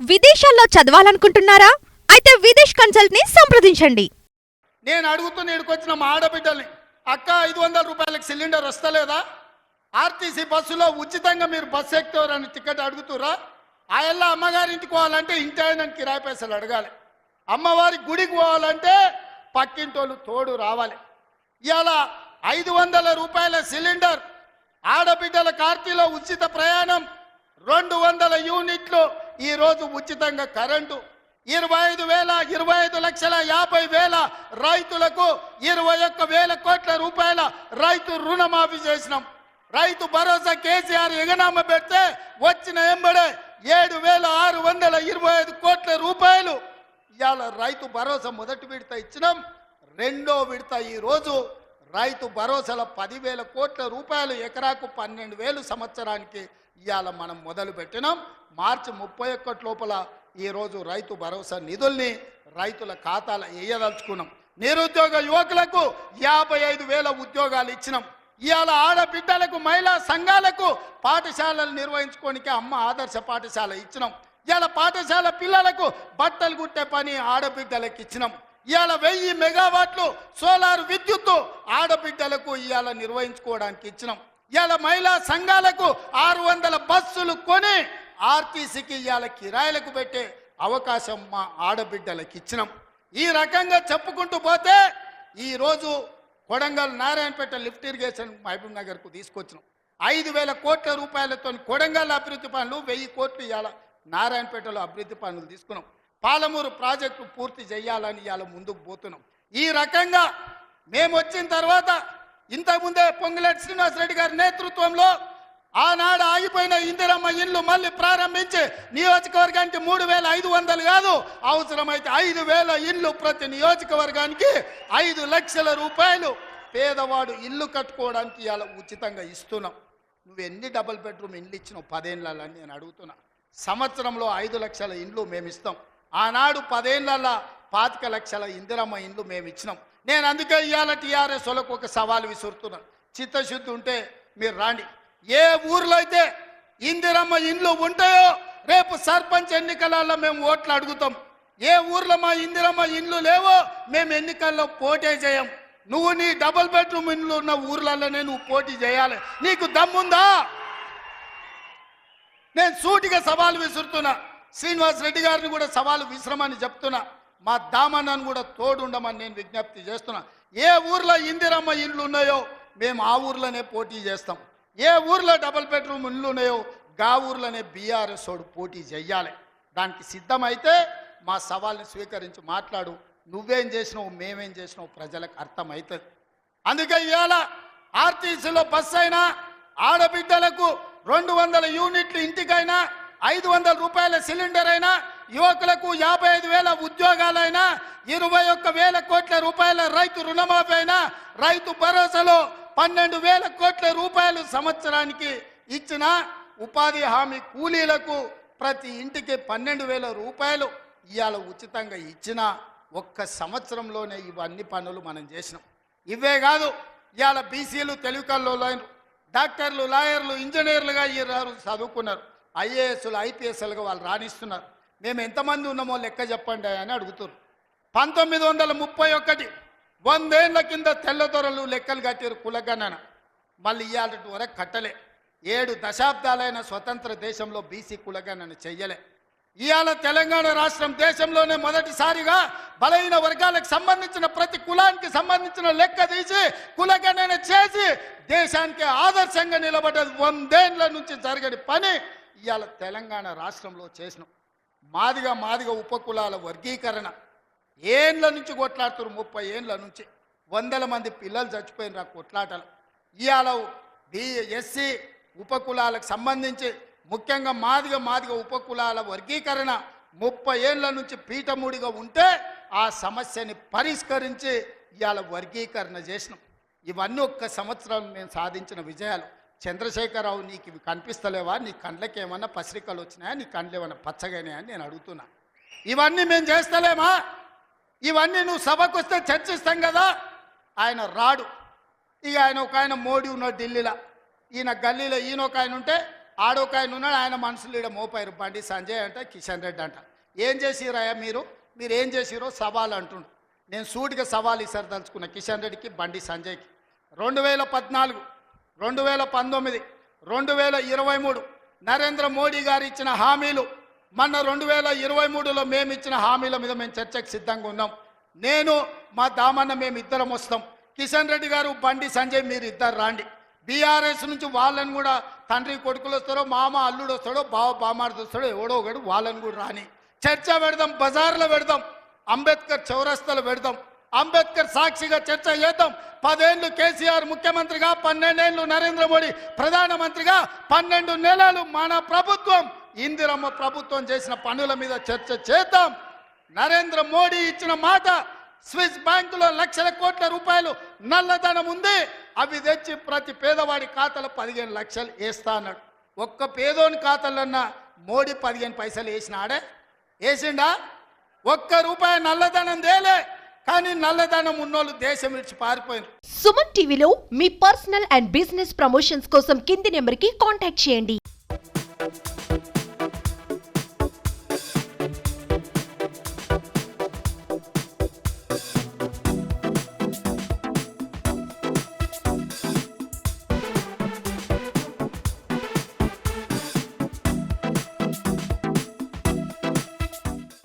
విదేశాల్లో చదవాలనుకుంటున్నారా? అయితే విదేశ్ కన్సల్ట్ని సంప్రదించండి. నేను అడుగుతున్న ఇక్కడికి మా ఆడబిడ్డల్ని అక్క ఐదు వందల రూపాయలకు సిలిండర్ వస్తలేదా? ఆర్టీసీ బస్సులో ఉచితంగా మీరు బస్సు ఎక్కుతారని టికెట్ అడుగుతురా ఆయల్ల అమ్మగారింటికి పోవాలంటే ఇంటి ఆయన కిరాయి పైసలు అడగాలి. అమ్మవారి గుడికి పోవాలంటే పక్కింటోళ్ళు తోడు రావాలి. ఇవాళ ఐదు వందల రూపాయల సిలిండర్ ఆడబిడ్డల కార్తీలో ఉచిత ప్రయాణం రెండు వందల యూనిట్లు ఈరోజు ఉచితంగా కరెంటు ఇరవై ఐదు వేల ఇరవై ఐదు లక్షల యాభై వేల రైతులకు ఇరవై ఒక్క వేల కోట్ల రూపాయల రైతు రుణమాఫీ చేసినాం. రైతు భరోసా కేసీఆర్ ఎగనామ పెడితే వచ్చిన ఎంబడే ఏడు వేల ఆరు వందల ఇరవై ఐదు కోట్ల రూపాయలు ఇవాళ రైతు భరోసా మొదటి విడత ఇచ్చినాం. రెండో విడత ఈరోజు రైతు భరోసాల పదివేల కోట్ల రూపాయలు ఎకరాకు పన్నెండు వేలు సంవత్సరానికి ఇవాళ మనం మొదలు పెట్టినాం. మార్చి ముప్పై ఒక్కటి లోపల ఈరోజు రైతు భరోసా నిధుల్ని రైతుల ఖాతాల వేయదలుచుకున్నాం నిరుద్యోగ యువకులకు యాభై ఐదు వేల ఉద్యోగాలు ఇచ్చినాం. ఇవాళ ఆడబిడ్డలకు మహిళా సంఘాలకు పాఠశాలలు నిర్వహించుకోనికి అమ్మ ఆదర్శ పాఠశాల ఇచ్చినాం. ఇవాళ పాఠశాల పిల్లలకు బట్టలు కుట్టే పని ఆడబిడ్డలకు ఇచ్చినాం. ఇవాళ వెయ్యి మెగావాట్లు సోలార్ విద్యుత్తు ఆడబిడ్డలకు ఇవాళ నిర్వహించుకోవడానికి ఇచ్చినాం. ఇవాళ మహిళా సంఘాలకు ఆరు వందల బస్సులు కొని ఆర్టీసీకి ఇవాళ కిరాయిలకు పెట్టే అవకాశం మా ఆడబిడ్డలకు ఇచ్చినాం. ఈ రకంగా చెప్పుకుంటూ పోతే ఈరోజు కొడంగల్ నారాయణపేట లిఫ్ట్ ఇరిగేషన్ మహబూబ్ నగర్కు తీసుకొచ్చినాం. ఐదు వేల కోట్ల రూపాయలతో కొడంగల్ అభివృద్ధి పనులు వెయ్యి కోట్లు ఇవాళ నారాయణపేటలో అభివృద్ధి పనులు తీసుకున్నాం. పాలమూరు ప్రాజెక్టు పూర్తి చేయాలని ఇవాళ ముందుకు పోతున్నాం. ఈ రకంగా మేము వచ్చిన తర్వాత ఇంతకుముందే పొంగులేటి శ్రీనివాసరెడ్డి గారి నేతృత్వంలో ఆనాడు ఆగిపోయిన ఇందిరమ్మ ఇల్లు మళ్ళీ ప్రారంభించి నియోజకవర్గానికి మూడు వేల ఐదు వందలు కాదు అవసరమైతే ఐదు వేల ఇల్లు ప్రతి నియోజకవర్గానికి ఐదు లక్షల రూపాయలు. పేదవాడు ఇల్లు కట్టుకోవడానికి ఇవాళ ఉచితంగా ఇస్తున్నాం. నువ్వు ఎన్ని డబుల్ బెడ్రూమ్ ఇండ్లు ఇచ్చినావు? పదేళ్ళని నేను అడుగుతున్నా. సంవత్సరంలో ఐదు లక్షల ఇండ్లు మేము ఇస్తాం ఆనాడు పదేళ్ళలో పాతిక లక్షల ఇందిరమ్మ ఇండ్లు మేము ఇచ్చినాం. నేను అందుకే ఇవాళ టీఆర్ఎస్ వాళ్ళకు ఒక సవాల్ విసురుతున్నాను. చిత్తశుద్ధి ఉంటే మీరు రాండి. ఏ ఊర్లో అయితే ఇందిరమ్మ ఇండ్లు ఉంటాయో రేపు సర్పంచ్ ఎన్నికలలో మేము ఓట్లు అడుగుతాం. ఏ ఊర్లో మా ఇందిరమ్మ ఇండ్లు లేవో మేము ఎన్నికల్లో పోటీ చేయం. నువ్వు నీ డబుల్ బెడ్రూమ్ ఇండ్లు ఉన్న ఊర్లలోనే నువ్వు పోటీ చేయాలి. నీకు దమ్ముందా? నేను సూటిగా సవాలు విసురుతున్నా. శ్రీనివాస్ రెడ్డి గారిని కూడా సవాలు విశ్రమని చెప్తున్నా. మా దామన్నను కూడా తోడుండమని నేను విజ్ఞప్తి చేస్తున్నా. ఏ ఊర్లో ఇందిరమ్మ ఇండ్లు ఉన్నాయో మేము ఆ ఊర్లోనే పోటీ చేస్తాం. ఏ ఊర్లో డబుల్ బెడ్రూమ్ ఇండ్లు ఉన్నాయో గా ఊర్లోనే బీఆర్ఎస్ వాడు పోటీ చెయ్యాలి దానికి సిద్ధమైతే మా సవాల్ని స్వీకరించి మాట్లాడు. నువ్వేం చేసినావు మేమేం చేసినావు ప్రజలకు అర్థమవుతుంది అందుకే ఇవాళ ఆర్టీసీలో బస్సు అయినా ఆడబిడ్డలకు రెండు వందల యూనిట్లు ఇంటికైనా ఐదు వందల రూపాయల సిలిండర్ అయినా యువకులకు యాభై ఐదు వేల ఉద్యోగాలైనా ఇరవై ఒక్క వేల కోట్ల రూపాయల రైతు రుణమాఫీ అయినా రైతు భరోసాలో పన్నెండు వేల కోట్ల రూపాయలు సంవత్సరానికి ఇచ్చిన ఉపాధి హామీ కూలీలకు ప్రతి ఇంటికి పన్నెండు వేల రూపాయలు ఇవాళ ఉచితంగా ఇచ్చిన ఒక్క సంవత్సరంలోనే ఇవన్నీ పనులు మనం చేసినాం. ఇవే కాదు ఇవాళ బీసీలు తెలుగుకల్లో డాక్టర్లు లాయర్లు ఇంజనీర్లుగా ఈ చదువుకున్నారు. ఐఏఎస్లు ఐపీఎస్ఎల్గా వాళ్ళు రాణిస్తున్నారు. మేము ఎంతమంది ఉన్నామో లెక్క చెప్పండి అని అడుగుతున్నారు పంతొమ్మిది వందల ముప్పై ఒకటి వందేళ్ళ కింద తెల్లదొరలు లెక్కలు కట్టారు కులగణన. మళ్ళీ ఇవాళ వరకు కట్టలే. ఏడు దశాబ్దాలైన స్వతంత్ర దేశంలో బీసీ కులగణన చెయ్యలే. ఇవాళ తెలంగాణ రాష్ట్రం దేశంలోనే మొదటిసారిగా బలహీన వర్గాలకు సంబంధించిన ప్రతి కులానికి సంబంధించిన లెక్క తీసి కులగణన చేసి దేశానికి ఆదర్శంగా నిలబడ్డది. వందేళ్ళ నుంచి జరగని పని ఇవాళ తెలంగాణ రాష్ట్రంలో చేసినాం. మాదిగా మాదిగా ఉపకులాల వర్గీకరణ. ఏండ్ల నుంచి కొట్లాడుతున్నారు ముప్పై ఏండ్ల నుంచి. వందల మంది పిల్లలు చచ్చిపోయినారు ఆ కొట్లాటలు ఇవాళ బిఎస్సీ ఉపకులాలకు సంబంధించి ముఖ్యంగా మాదిగా మాదిగా ఉపకులాల వర్గీకరణ ముప్పై ఏళ్ళ నుంచి పీఠముడిగా ఉంటే ఆ సమస్యని పరిష్కరించి ఇవాళ వర్గీకరణ చేసినాం. ఇవన్నీ ఒక్క సంవత్సరం మేము సాధించిన విజయాలు. చంద్రశేఖరరావు నీకు ఇవి కనిపిస్తలేవా? నీ కండ్లకి ఏమన్నా పసిరికలు వచ్చినాయా? నీ కండ్లు ఏమన్నా పచ్చగానే అని నేను అడుగుతున్నా. ఇవన్నీ మేము చేస్తలేమా? ఇవన్నీ నువ్వు సభకు వస్తే చర్చిస్తాం కదా? ఆయన రాడు. ఇక ఆయన ఒక ఆయన మోడీ ఉన్నాడు ఢిల్లీలో. ఈయన గల్లీలో ఈయన ఒక ఆయన ఉంటే ఆడొక ఆయన ఉన్నాడు ఆయన మనుషులు ఈడ మోపారు బండి సంజయ్ అంట కిషన్ రెడ్డి అంట. ఏం చేసిరాయా మీరు? మీరు ఏం చేసిరో సవాల్ అంటుండు. నేను సూటిగా సవాల్ ఈసారి తలుచుకున్న కిషన్ రెడ్డికి బండి సంజయ్కి. రెండు వేల పద్నాలుగు రెండు వేల పంతొమ్మిది రెండు వేల ఇరవై మూడు నరేంద్ర మోడీ గారు ఇచ్చిన హామీలు మొన్న రెండు వేల ఇరవై మూడులో మేము ఇచ్చిన హామీల మీద మేము చర్చకు సిద్ధంగా ఉన్నాం. నేను మా దామన్న మేము ఇద్దరం వస్తాం. కిషన్ రెడ్డి గారు బండి సంజయ్ మీరు ఇద్దరు రాండి. బీఆర్ఎస్ నుంచి వాళ్ళని కూడా తండ్రి కొడుకులు వస్తారో మామ అల్లుడు వస్తాడో బావ బామార్ది వస్తాడో ఎవడో ఒకడు వాళ్ళని కూడా రాని. చర్చ పెడదాం బజార్లో పెడదాం అంబేద్కర్ చౌరస్తాలో పెడదాం. అంబేద్కర్ సాక్షిగా చర్చ చేద్దాం. పదేళ్ళు కేసీఆర్ ముఖ్యమంత్రిగా పన్నెండేళ్ళు నరేంద్ర మోడీ ప్రధానమంత్రిగా పన్నెండు నెలలు మన ప్రభుత్వం ఇందిరమ్మ ప్రభుత్వం చేసిన పనుల మీద చర్చ చేద్దాం. నరేంద్ర మోడీ ఇచ్చిన మాట స్విస్ బ్యాంకులో లక్షల కోట్ల రూపాయలు నల్లధనం ఉంది అవి తెచ్చి ప్రతి పేదవాడి ఖాతాలో పదిహేను లక్షలు వేస్తా అన్నాడు. ఒక్క పేదోని ఖాతాలన్నా మోడీ పదిహేను పైసలు వేసినాడే? వేసిండా? ఒక్క రూపాయి నల్లధనం తేలే. కానీ నల్లదనం ఉన్నోళ్ళు దేశం విడిచి పారిపోయినారు సుమన్ టీవీలో మీ పర్సనల్ అండ్ బిజినెస్ ప్రమోషన్స్ కోసం కింది నెంబర్కి కాంటాక్ట్ చేయండి.